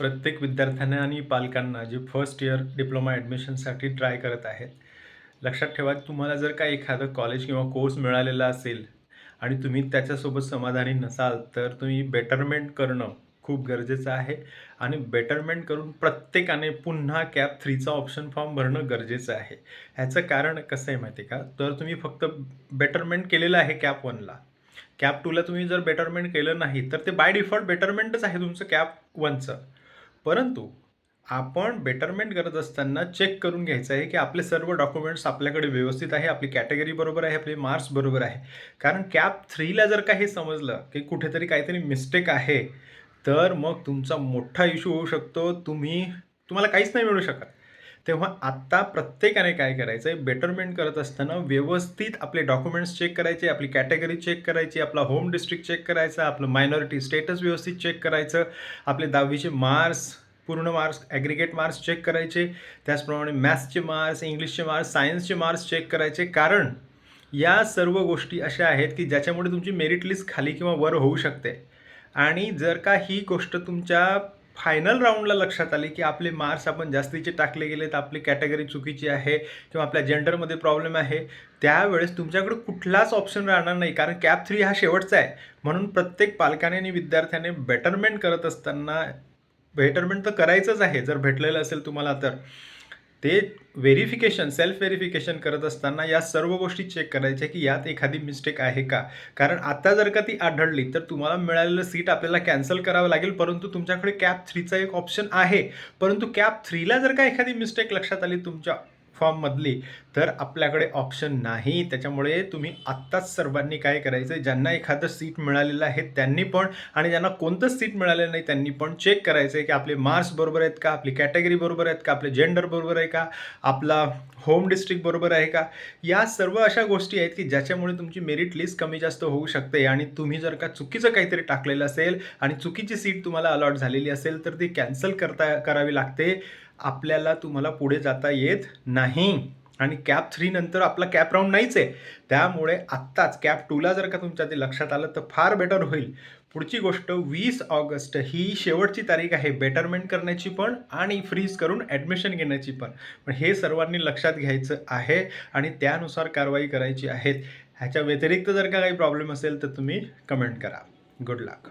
प्रत्येक विद्यार्थ्यांना आणि पालकांना जे फर्स्ट इयर डिप्लोमा ॲडमिशनसाठी ट्राय करत आहेत. लक्षात ठेवा तुम्हाला जर का एखादं कॉलेज किंवा कोर्स मिळालेला असेल आणि तुम्ही त्याच्यासोबत समाधानी नसाल तर तुम्ही बेटरमेंट करणं खूप गरजेचं आहे. आणि बेटरमेंट करून प्रत्येकाने पुन्हा कॅप थ्रीचा ऑप्शन फॉर्म भरणं गरजेचं आहे. ह्याचं कारण कसं आहे माहिती आहे का? तर तुम्ही फक्त बेटरमेंट केलेलं आहे कॅप वनला कॅप टूला तुम्ही जर बेटरमेंट केलं नाही तर ते बाय डिफॉल्ट बेटरमेंटच आहे तुमचं कॅप वनचं परंतु आपण बेटरमेंट करत असताना चेक करून घ्यायचं आहे की आपले सर्व डॉक्युमेंट्स आपल्याकडे व्यवस्थित आहे आपली कॅटेगरी बरोबर आहे आपले मार्क्स बरोबर आहे. कारण कॅप थ्रीला जर का हे समजलं की कुठेतरी काहीतरी मिस्टेक आहे तर मग तुमचा मोठा इश्यू होऊ शकतो. तुम्ही तुम्हाला काहीच नाही मिळू शकत. तेव्हा आत्ता प्रत्येकाने काय करायचं आहे बेटरमेंट करत असताना व्यवस्थित आपले डॉक्युमेंट्स चेक करायचे आपली कॅटेगरी चेक करायची आपला होम डिस्ट्रिक्ट चेक करायचा आपलं मायनॉरिटी स्टेटस व्यवस्थित चेक करायचं आपले दहावीचे मार्क्स पूर्ण मार्क्स ॲग्रिगेट मार्क्स चेक करायचे त्याचप्रमाणे मॅथ्सचे मार्क्स इंग्लिशचे मार्क्स सायन्सचे मार्क्स चेक करायचे. कारण या सर्व गोष्टी अशा आहेत की ज्याच्यामुळे तुमची मेरिट लिस्ट खाली किंवा वर होऊ शकते. आणि जर का ही गोष्ट तुमच्या फायनल राऊंडला लक्षात आली की आपले मार्क्स आपण जास्तीचे टाकले गेले तर आपली कॅटेगरी चुकीची आहे किंवा आपल्या जेंडरमध्ये प्रॉब्लेम आहे त्यावेळेस तुमच्याकडे कुठलाच ऑप्शन राहणार नाही. कारण कॅप थ्री हा शेवटचा आहे. म्हणून प्रत्येक पालकाने आणि विद्यार्थ्याने बेटरमेंट करत असताना बेटरमेंट तर करायचंच आहे. जर भेटलेलं असेल तुम्हाला तर. ते व्हेरिफिकेशन सेल्फ व्हेरिफिकेशन करत असताना या सर्व गोष्टी चेक करायच्या की यात एखादी मिस्टेक आहे का? कारण आता जर का ती आढळली तर तुम्हाला मिळालेलं सीट आपल्याला कॅन्सल करावं लागेल परंतु तुमच्याकडे कॅप थ्रीचा एक ऑप्शन आहे. परंतु कॅप थ्रीला जर का एखादी मिस्टेक लक्षात आली तुमच्या फॉर्ममधली तर आपल्याकडे ऑप्शन नाही. त्याच्यामुळे तुम्ही आत्ताच सर्वांनी काय करायचं आहे ज्यांना एखादं सीट मिळालेलं आहे त्यांनी पण आणि ज्यांना कोणतंच सीट मिळालेलं नाही त्यांनी पण चेक करायचं आहे की आपले मार्क्स बरोबर आहेत का आपली कॅटेगरी बरोबर आहेत का आपले जेंडर बरोबर आहे का आपला होम डिस्ट्रिक्ट बरोबर आहे का? या सर्व अशा गोष्टी आहेत की ज्याच्यामुळे तुमची मेरिट लिस्ट कमी जास्त होऊ शकते. आणि तुम्ही जर का चुकीचं काहीतरी टाकलेलं असेल आणि चुकीची सीट तुम्हाला अलॉट झालेली असेल तर ती कॅन्सल करता करावी लागते. आपल्याला तुम्हाला पुढे जाता येत नाही. आणि कॅप थ्री नंतर आपला कॅप राऊंड नाहीच आहे. त्यामुळे आत्ताच कॅप टूला जर का तुमच्या ते लक्षात आलं तर फार बेटर होईल. पुढची गोष्ट वीस ऑगस्ट ही शेवटची तारीख आहे बेटरमेंट करण्याची पण आणि फ्रीज करून ॲडमिशन घेण्याची पण. पण हे सर्वांनी लक्षात घ्यायचं आहे आणि त्यानुसार कारवाई करायची आहेत ह्याच्या व्यतिरिक्त जर का काही प्रॉब्लेम असेल तर तुम्ही कमेंट करा. गुड लक